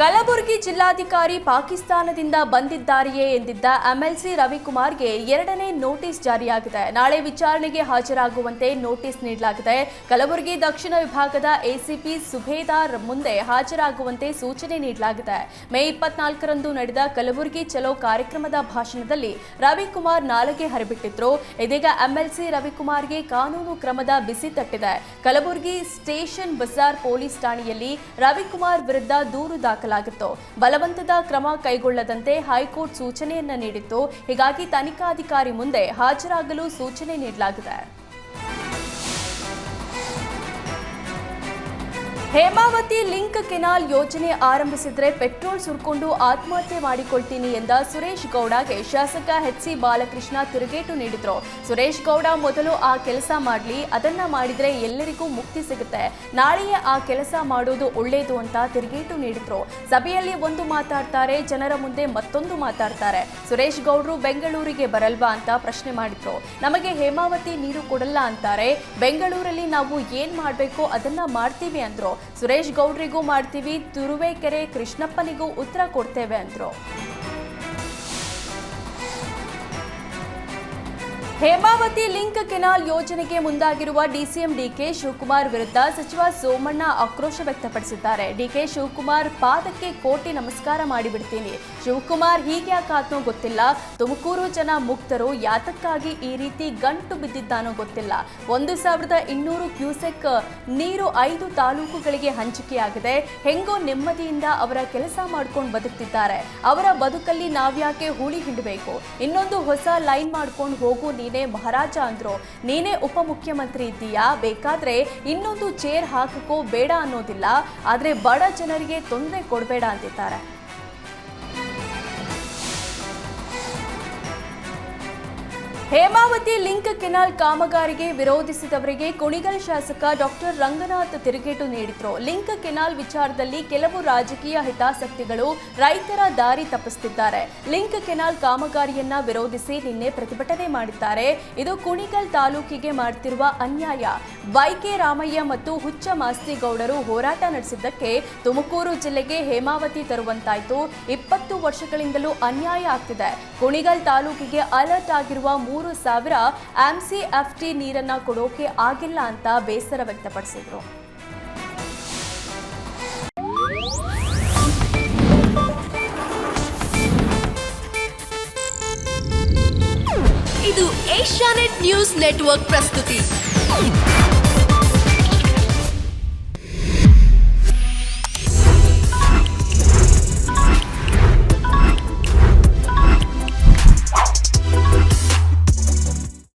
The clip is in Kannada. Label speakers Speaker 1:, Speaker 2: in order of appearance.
Speaker 1: ಕಲಬುರಗಿ ಜಿಲ್ಲಾಧಿಕಾರಿ ಪಾಕಿಸ್ತಾನದಿಂದ ಬಂದಿದ್ದಾರೆಯೇ ಎಂದಿದ್ದ ಎಂಎಲ್ಸಿ ರವಿಕುಮಾರ್ಗೆ ಎರಡನೇ ನೋಟಿಸ್ ಜಾರಿಯಾಗಿದೆ. ನಾಳೆ ವಿಚಾರಣೆಗೆ ಹಾಜರಾಗುವಂತೆ ನೋಟಿಸ್ ನೀಡಲಾಗಿದೆ. ಕಲಬುರಗಿ ದಕ್ಷಿಣ ವಿಭಾಗದ ಎಸಿಪಿ ಸುಬೇದಾರ್ ಮುಂದೆ ಹಾಜರಾಗುವಂತೆ ಸೂಚನೆ ನೀಡಲಾಗಿದೆ. ಮೇ ಇಪ್ಪತ್ನಾಲ್ಕರಂದು ನಡೆದ ಕಲಬುರಗಿ ಚಲೋ ಕಾರ್ಯಕ್ರಮದ ಭಾಷಣದಲ್ಲಿ ರವಿಕುಮಾರ್ ನಾಲಗೆ ಹರಿಬಿಟ್ಟಿದ್ರು. ಇದೀಗ ಎಂಎಲ್ಸಿ ರವಿಕುಮಾರ್ಗೆ ಕಾನೂನು ಕ್ರಮದ ಬಿಸಿ ತಟ್ಟಿದೆ. ಕಲಬುರಗಿ ಸ್ಟೇಷನ್ ಬಜಾರ್ ಪೊಲೀಸ್ ಠಾಣೆಯಲ್ಲಿ ರವಿಕುಮಾರ್ ವಿರುದ್ಧ ದೂರು ದಾಖಲಾಗಿತ್ತು. ಬಲವಂತದ ಕ್ರಮ ಕೈಗೊಳ್ಳದಂತೆ ಹೈಕೋರ್ಟ್ ಸೂಚನೆಯನ್ನ ನೀಡಿತ್ತು. ಹೀಗಾಗಿ ತನಿಖಾಧಿಕಾರಿ ಮುಂದೆ ಹಾಜರಾಗಲು ಸೂಚನೆ ನೀಡಲಾಗಿದೆ. ಹೇಮಾವತಿ ಲಿಂಕ್ ಕೆನಾಲ್ ಯೋಜನೆ ಆರಂಭಿಸಿದ್ರೆ ಪೆಟ್ರೋಲ್ ಸುರ್ಕೊಂಡು ಆತ್ಮಹತ್ಯೆ ಮಾಡಿಕೊಳ್ತೀನಿ ಎಂದ ಸುರೇಶ್ ಗೌಡಗೆ ಶಾಸಕ ಎಚ್ ಸಿ ಬಾಲಕೃಷ್ಣ ತಿರುಗೇಟು ನೀಡಿದ್ರು. ಸುರೇಶ್ ಗೌಡ ಮೊದಲು ಆ ಕೆಲಸ ಮಾಡಲಿ, ಅದನ್ನ ಮಾಡಿದ್ರೆ ಎಲ್ಲರಿಗೂ ಮುಕ್ತಿ ಸಿಗುತ್ತೆ. ನಾಳೆಯೇ ಆ ಕೆಲಸ ಮಾಡೋದು ಒಳ್ಳೇದು ಅಂತ ತಿರುಗೇಟು ನೀಡಿದ್ರು. ಸಭೆಯಲ್ಲಿ ಒಂದು ಮಾತಾಡ್ತಾರೆ, ಜನರ ಮುಂದೆ ಮತ್ತೊಂದು ಮಾತಾಡ್ತಾರೆ. ಸುರೇಶ್ ಗೌಡ್ರು ಬೆಂಗಳೂರಿಗೆ ಬರಲ್ವಾ ಅಂತ ಪ್ರಶ್ನೆ ಮಾಡಿದ್ರು. ನಮಗೆ ಹೇಮಾವತಿ ನೀರು ಕೊಡಲ್ಲ ಅಂತಾರೆ, ಬೆಂಗಳೂರಲ್ಲಿ ನಾವು ಏನ್ ಮಾಡಬೇಕು ಅದನ್ನ ಮಾಡ್ತೀವಿ ಅಂದ್ರು. ಸುರೇಶ್ ಗೌಡ್ರಿಗೂ ಮಾಡ್ತೀವಿ ತುರುವೇಕೆರೆ ಕೃಷ್ಣಪ್ಪನಿಗೂ ಉತ್ತರ ಕೊಡ್ತೇವೆ ಅಂದ್ರು. ಹೇಮಾವತಿ ಲಿಂಕ್ ಕೆನಾಲ್ ಯೋಜನೆಗೆ ಮುಂದಾಗಿರುವ ಡಿಸಿಎಂ ಡಿಕೆ ಶಿವಕುಮಾರ್ ವಿರುದ್ಧ ಸಚಿವ ಸೋಮಣ್ಣ ಆಕ್ರೋಶ ವ್ಯಕ್ತಪಡಿಸಿದ್ದಾರೆ. ಡಿಕೆ ಶಿವಕುಮಾರ್ ಪಾದಕ್ಕೆ ಕೋಟಿ ನಮಸ್ಕಾರ ಮಾಡಿಬಿಡ್ತೀನಿ. ಶಿವಕುಮಾರ್ ಹೀಗೆ ಯಾಕಾತನೋ ಗೊತ್ತಿಲ್ಲ. ತುಮಕೂರು ಜನ ಮುಕ್ತರು ಯಾತಕ್ಕಾಗಿ ಈ ರೀತಿ ಗಂಟು ಬಿದ್ದಿದ್ದಾನೋ ಗೊತ್ತಿಲ್ಲ. ಒಂದು ಸಾವಿರದ ಇನ್ನೂರು ಕ್ಯೂಸೆಕ್ ನೀರು ಐದು ತಾಲೂಕುಗಳಿಗೆ ಹಂಚಿಕೆಯಾಗಿದೆ. ಹೆಂಗೋ ನೆಮ್ಮದಿಯಿಂದ ಅವರ ಕೆಲಸ ಮಾಡ್ಕೊಂಡು ಬದುಕ್ತಿದ್ದಾರೆ. ಅವರ ಬದುಕಲ್ಲಿ ನಾವ್ಯಾಕೆ ಹೂಳಿ ಹಿಂಡಬೇಕು? ಇನ್ನೊಂದು ಹೊಸ ಲೈನ್ ಮಾಡ್ಕೊಂಡು ಹೋಗು ನೀನೇ ಮಹಾರಾಜ ಅಂದ್ರು, ನೀನೇ ಉಪಮುಖ್ಯಮಂತ್ರಿ ಇದ್ದೀಯಾ? ಬೇಕಾದ್ರೆ ಇನ್ನೊಂದು ಚೇರ್ ಹಾಕಕೋ ಬೇಡ ಅನ್ನೋದಿಲ್ಲ, ಆದ್ರೆ ಬಡ ಜನರಿಗೆ ತೊಂದರೆ ಕೊಡಬೇಡ ಅಂತಿದ್ದಾರೆ. ಹೇಮಾವತಿ ಲಿಂಕ್ ಕೆನಾಲ್ ಕಾಮಗಾರಿಗೆ ವಿರೋಧಿಸಿದವರಿಗೆ ಕುಣಿಗಲ್ ಶಾಸಕ ಡಾಕ್ಟರ್ ರಂಗನಾಥ್ ತಿರುಗೇಟು ನೀಡಿದ್ರು. ಲಿಂಕ್ ಕೆನಾಲ್ ವಿಚಾರದಲ್ಲಿ ಕೆಲವು ರಾಜಕೀಯ ಹಿತಾಸಕ್ತಿಗಳು ರೈತರ ದಾರಿ ತಪ್ಪಿಸುತ್ತಿದ್ದಾರೆ. ಲಿಂಕ್ ಕೆನಾಲ್ ಕಾಮಗಾರಿಯನ್ನ ವಿರೋಧಿಸಿ ನಿನ್ನೆ ಪ್ರತಿಭಟನೆ ಮಾಡಿದ್ದಾರೆ. ಇದು ಕುಣಿಗಲ್ ತಾಲೂಕಿಗೆ ಮಾಡ್ತಿರುವ ಅನ್ಯಾಯ. ವೈಕೆ ರಾಮಯ್ಯ ಮತ್ತು ಹುಚ್ಚ ಮಾಸ್ತಿಗೌಡರು ಹೋರಾಟ ನಡೆಸಿದ್ದಕ್ಕೆ ತುಮಕೂರು ಜಿಲ್ಲೆಗೆ ಹೇಮಾವತಿ ತರುವಂತಾಯ್ತು. ಇಪ್ಪತ್ತು ವರ್ಷಗಳಿಂದಲೂ ಅನ್ಯಾಯ ಆಗ್ತಿದೆ. ಕುಣಿಗಲ್ ತಾಲೂಕಿಗೆ ಅಲರ್ಟ್ ಆಗಿರುವ ಮೂರು ಸಾವಿರ ಟಿ ನೀರನ್ನ ಕೊಡೋಕೆ ಆಗಿಲ್ಲ ಅಂತ ಬೇಸರ ವ್ಯಕ್ತಪಡಿಸಿದರು.
Speaker 2: ಇದು ಏಷ್ಯಾನೆಟ್ ನ್ಯೂಸ್ ನೆಟ್ವರ್ಕ್ ಪ್ರಸ್ತುತಿ.